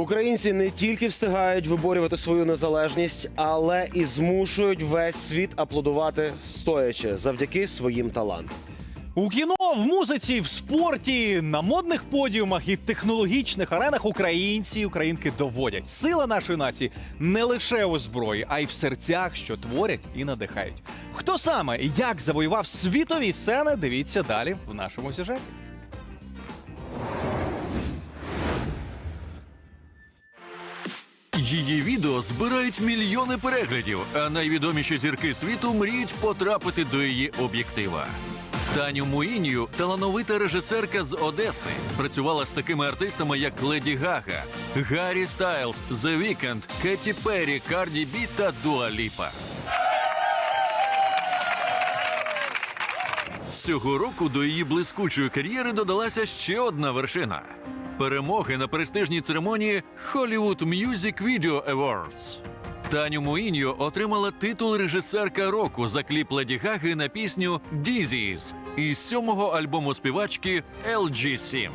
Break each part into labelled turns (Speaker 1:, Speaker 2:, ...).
Speaker 1: Українці не тільки встигають виборювати свою незалежність, але і змушують весь світ аплодувати стоячи завдяки своїм талантам.
Speaker 2: У кіно, в музиці, в спорті, на модних подіумах і технологічних аренах українці і українки доводять. Сила нашої нації не лише у зброї, а й в серцях, що творять і надихають. Хто саме і як завоював світові сцени? Дивіться далі в нашому сюжеті.
Speaker 3: Її відео збирають мільйони переглядів, а найвідоміші зірки світу мріють потрапити до її об'єктива. Таню Муїнію, талановита режисерка з Одеси, працювала з такими артистами, як Леді Гага, Гаррі Стайлз, The Weeknd, Кетті Перрі, Карді Бі та Дуа Ліпа. Цього року до її блискучої кар'єри додалася ще одна вершина перемоги на престижній церемонії Hollywood Music Video Awards. Таню Муїньо отримала титул режисерка року за кліп Леді Гаги на пісню «Dizzies» із сьомого альбому співачки LG7.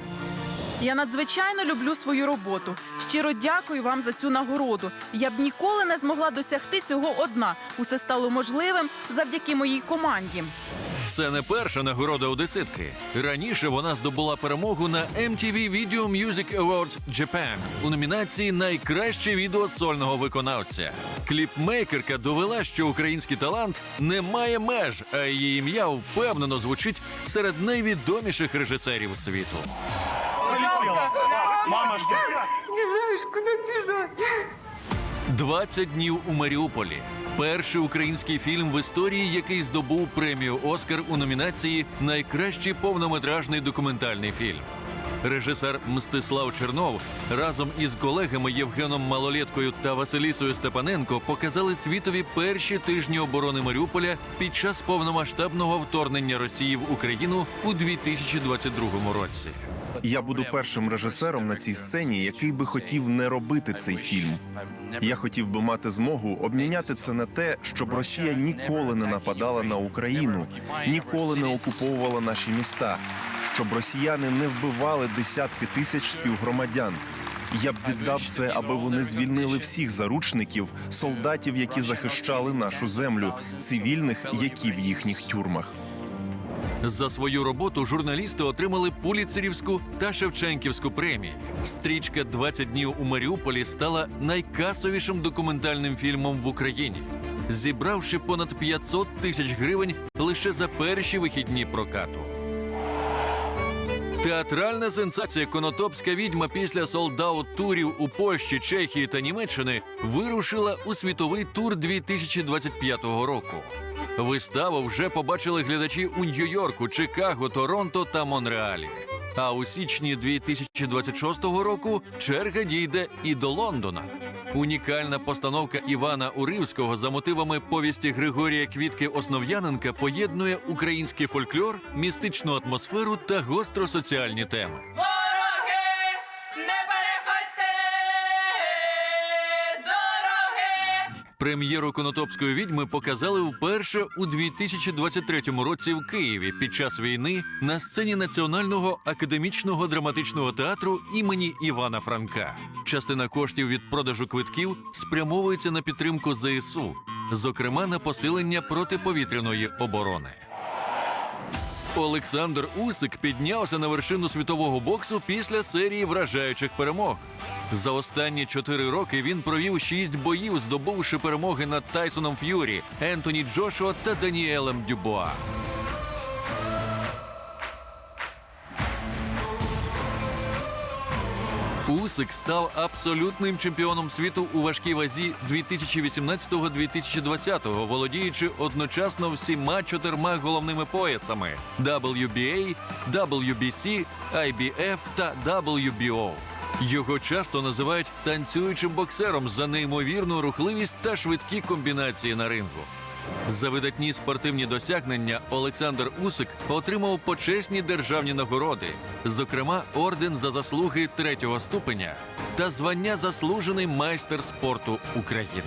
Speaker 4: Я надзвичайно люблю свою роботу. Щиро дякую вам за цю нагороду. Я б ніколи не змогла досягти цього одна. Усе стало можливим завдяки моїй команді.
Speaker 3: Це не перша нагорода одеситки. Раніше вона здобула перемогу на MTV Video Music Awards Japan у номінації Найкраще відео сольного виконавця. Кліпмейкерка довела, що український талант не має меж, а її ім'я впевнено звучить серед найвідоміших режисерів світу.
Speaker 5: Не знаешь, куда бежать.
Speaker 3: 20 днів у Маріуполі. Перший український фільм в історії, який здобув премію Оскар у номінації Найкращий повнометражний документальний фільм. Режисер Мстислав Чернов разом із колегами Євгеном Малолєткою та Василісою Степаненко показали світові перші тижні оборони Маріуполя під час повномасштабного вторгнення Росії в Україну у 2022 році.
Speaker 6: Я буду першим режисером на цій сцені, який би хотів не робити цей фільм. Я хотів би мати змогу обміняти це на те, щоб Росія ніколи не нападала на Україну, ніколи не окуповувала наші міста, щоб росіяни не вбивали десятки тисяч співгромадян. Я б віддав це, аби вони звільнили всіх заручників, солдатів, які захищали нашу землю, цивільних, які в їхніх тюрмах.
Speaker 3: За свою роботу журналісти отримали Пуліцерівську та Шевченківську премії. Стрічка «20 днів у Маріуполі стала найкасовішим документальним фільмом в Україні, зібравши понад 500 тисяч гривень лише за перші вихідні прокату. Театральна сенсація Конотопська відьма після солдаут турів у Польщі, Чехії та Німеччини вирушила у світовий тур 2025 року. Виставу вже побачили глядачі у Нью-Йорку, Чикаго, Торонто та Монреалі. А у січні 2026 року черга дійде і до Лондона. Унікальна постановка Івана Уривського за мотивами повісті Григорія Квітки Основ'яненка поєднує український фольклор, містичну атмосферу та гостросоціальні теми. Прем'єру Конотопської відьми показали вперше у 2023 році в Києві під час війни на сцені Національного академічного драматичного театру імені Івана Франка. Частина коштів від продажу квитків спрямовується на підтримку ЗСУ, зокрема на посилення протиповітряної оборони. Олександр Усик піднявся на вершину світового боксу після серії вражаючих перемог. За останні чотири роки він провів шість боїв, здобувши перемоги над Тайсоном Ф'юрі, Ентоні Джошуа та Даніелем Дюбуа. Усик став абсолютним чемпіоном світу у важкій вазі 2018-2020, володіючи одночасно всіма чотирма головними поясами WBA, WBC, IBF та WBO. Його часто називають танцюючим боксером за неймовірну рухливість та швидкі комбінації на рингу. За видатні спортивні досягнення Олександр Усик отримав почесні державні нагороди, зокрема орден за заслуги третього ступеня та звання заслужений майстер спорту України.